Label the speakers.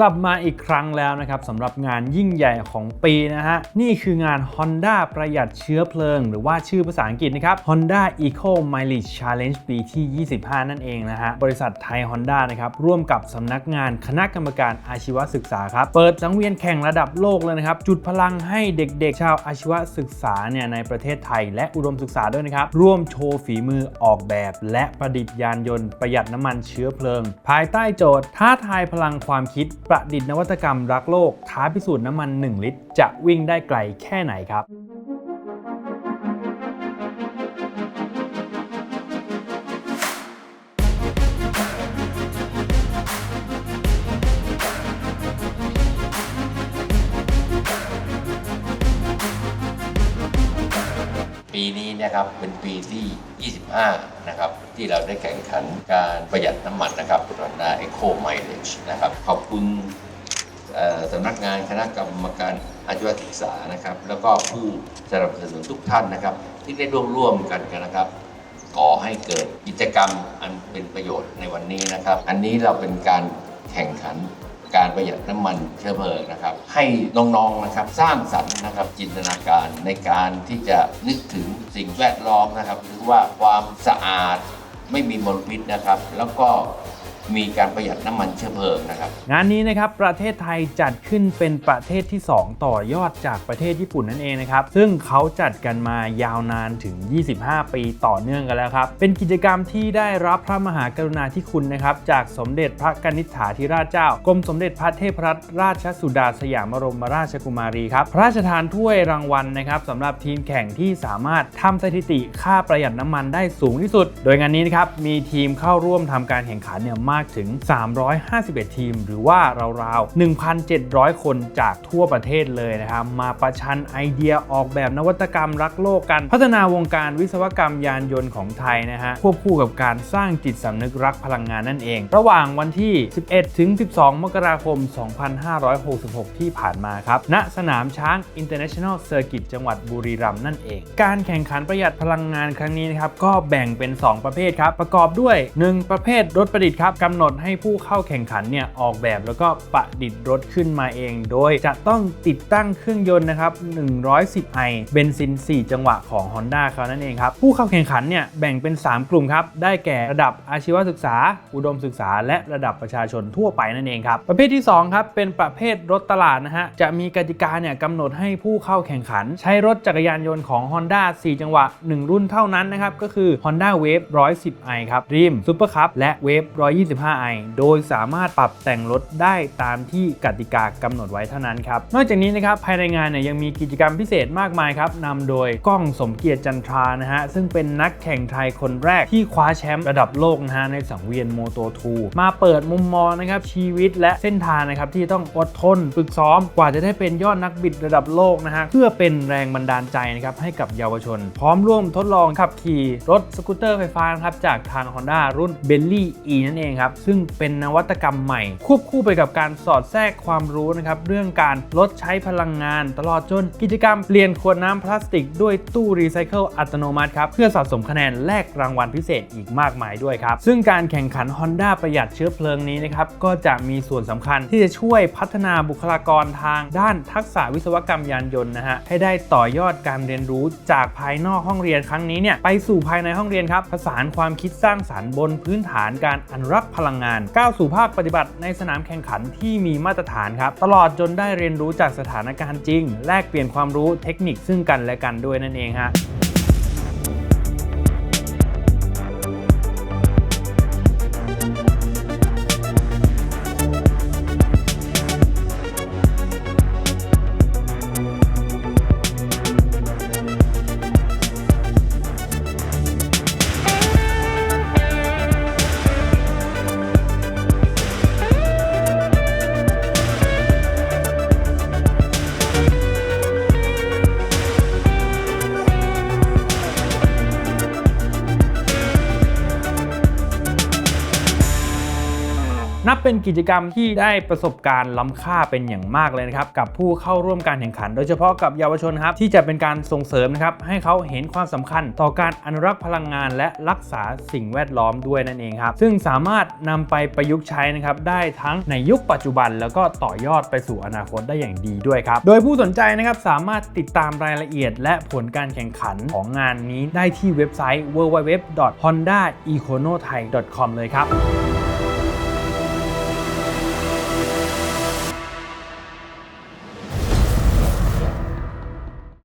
Speaker 1: กลับมาอีกครั้งแล้วนะครับสำหรับงานยิ่งใหญ่ของปีนะฮะ นี่คืองาน Honda ประหยัดเชื้อเพลิง หรือว่าชื่อภาษาอังกฤษนะครับ Honda Eco Mileage Challenge ปีที่ 25 นั่นเองนะฮะ บริษัทไทย Honda นะครับ ร่วมกับสำนักงานคณะกรรมการอาชีวศึกษาครับ เปิดสังเวียนแข่งระดับโลกเลยนะครับ จุดพลังให้เด็กๆ ชาวอาชีวศึกษาเนี่ยในประเทศไทย และอุดมศึกษาด้วยนะครับ ร่วมโชว์ฝีมือออกแบบ และประดิษฐ์ยานยนต์ประหยัดน้ำมันเชื้อเพลิง ภายใต้โจทย์ท้าทายพลังความคิดประดิษฐ์นวัตกรรมรักโลกท้าพิสูจน์น้ำมัน 1 ลิตร จะวิ่งได้ไกลแค่ไหนครับ
Speaker 2: นี้นะครับเป็นปีที่ 25 นะครับ ที่เราได้แข่งขันการประหยัดน้ำมันนะครับ Honda Eco Mileage นะครับ ขอบคุณสำนักงานคณะกรรมการอาชีวศึกษานะครับ แล้วก็ผู้สนับสนุนทุกท่านนะครับ ที่ได้ร่วมร่วมกันกันนะครับก่อให้เกิดกิจกรรมอันเป็นประโยชน์ในวันนี้นะครับ อันนี้เราเป็นการแข่งขัน การประหยัดน้ำมันเชื้อเพลิงนะครับ ให้น้องๆนะครับสร้างสรรค์นะครับจินตนาการในการที่จะนึกถึงสิ่งแวดล้อมนะครับ หรือว่าความสะอาดไม่มีมลพิษนะครับ แล้วก็ มีการประหยัดน้ำมันเชื้อเพลิงนะครับ
Speaker 1: งานนี้นะครับประเทศไทยจัดขึ้นเป็นประเทศที่ 2 ต่อยอดจากประเทศญี่ปุ่นนั่นเองนะครับ ซึ่งเขาจัดกันมายาวนานถึง 25 ปีต่อเนื่องกันแล้วครับ เป็นกิจกรรมที่ได้รับพระมหากรุณาธิคุณนะครับจากสมเด็จพระกนิษฐาธิราชเจ้ากรมสมเด็จพระเทพรัตนราชสุดาสยามบรมราชกุมารีครับพระราชทานถ้วยรางวัลนะครับสำหรับทีมแข่งที่สามารถทำสถิติค่าประหยัดน้ำมันได้สูงที่สุด โดยงานนี้นะครับมีทีมเข้าร่วมทำการแข่งขันเนี่ยมากถึง 351 ทีม หรือว่าราวๆ 1,700 คนจากทั่วประเทศเลยนะครับ มาประชันไอเดียออกแบบนวัตกรรมรักโลกกัน พัฒนาวงการวิศวกรรมยานยนต์ของไทยนะฮะ ควบคู่กับการสร้างจิตสำนึกรักพลังงานนั่นเอง ระหว่างวันที่ 11 ถึง 12 มกราคม 2566 ที่ผ่านมาครับ ณ สนามช้าง International Circuit จังหวัดบุรีรัมย์นั่นเอง การแข่งขันประหยัดพลังงานครั้งนี้นะครับ ก็แบ่งเป็น 2 ประเภทครับ ประกอบด้วย 1 ประเภทรถประดิษฐ์ครับกำหนดให้ผู้เข้าแข่งขันเนี่ยออกแบบแล้วก็ประดิษฐ์รถขึ้นมาเอง โดยจะต้องติดตั้งเครื่องยนต์นะครับ 110 ไอเบนซิน 4 จังหวะของ Honda เขานั่นเองครับ ผู้เข้าแข่งขันเนี่ยแบ่งเป็น 3 กลุ่มครับ ได้แก่ระดับอาชีวศึกษา อุดมศึกษา และระดับประชาชนทั่วไปนั่นเองครับ ประเภทที่2ครับเป็นประเภทรถตลาดนะฮะ จะมีกติกาเนี่ยกำหนดให้ผู้เข้าแข่งขัน ใช้รถจักรยานยนต์ของ Honda 4 จังหวะ 1 รุ่นเท่านั้นนะครับ ก็คือ Honda Wave 110i ครับ Dream Super Cup และ Wave 125i โดยสามารถปรับแต่งรถได้ตามที่กติกากำหนดไว้เท่านั้นครับ นอกจากนี้นะครับภายในงานเนี่ยยังมีกิจกรรมพิเศษมากมายครับนำโดยก้องสมเกียรติจันทรานะฮะซึ่งเป็นนักแข่งไทยคนแรกที่คว้าแชมป์ระดับโลกนะฮะในสังเวียนโมโต2มาเปิดมุมมองนะครับชีวิตและเส้นทางนะครับที่ต้องอดทนฝึกซ้อมกว่าจะได้เป็นยอดนักบิดระดับโลกนะฮะเพื่อเป็นแรงบันดาลใจนะครับให้กับเยาวชน พร้อมร่วมทดลองขับขี่รถสกูตเตอร์ไฟฟ้านะครับจากทาง Honda รุ่น b e l l y E นั่นเองครับซึ่งเป็นนวัตกรรมใหม่ ควบคู่ไปกับการสอดแทรกความรู้นะครับเรื่องการลดใช้พลังงาน ตลอดจนกิจกรรมเปลี่ยนขวดน้ำพลาสติกด้วยตู้รีไซเคิลอัตโนมัติครับเพื่อสะสมคะแนนแลกรางวัลพิเศษอีกมากมายด้วยครับซึ่งการแข่งขัน Honda ประหยัดเชื้อเพลิงนี้นะครับก็จะมีส่วนสำคัญที่จะช่วยพัฒนาบุคลากรทางด้านทักษะวิศวกรรมยานยนต์นะฮะให้ได้ต่อยอดการเรียนรู้จากภายนอกห้องเรียนครั้งนี้เนี่ยไปสู่ภายในห้องเรียนครับผสานความคิดสร้างสรรค์บนพื้นฐานการอนุรักษ์พลังงาน ก้าวสู่ภาคปฏิบัติในสนามแข่งขันที่มีมาตรฐานครับ ตลอดจนได้เรียนรู้จากสถานการณ์จริง แลกเปลี่ยนความรู้เทคนิคซึ่งกันและกันด้วยนั่นเองฮะ นับเป็นกิจกรรมที่ได้ประสบการณ์ล้ำค่าเป็นอย่างมากเลยนะครับกับผู้เข้าร่วมการแข่งขัน โดยเฉพาะกับเยาวชนครับที่จะเป็นการส่งเสริมนะครับให้เขาเห็นความสำคัญต่อการอนุรักษ์พลังงาน และรักษาสิ่งแวดล้อมด้วยนั่นเองครับซึ่งสามารถนำไปประยุกต์ใช้นะครับได้ทั้งในยุคปัจจุบัน แล้วก็ต่อยอดไปสู่อนาคตได้อย่างดีด้วยครับโดยผู้สนใจนะครับสามารถติดตามรายละเอียด และผลการแข่งขันของงานนี้ได้ที่เว็บไซต์ www.hondaeconothai.com เลยครับ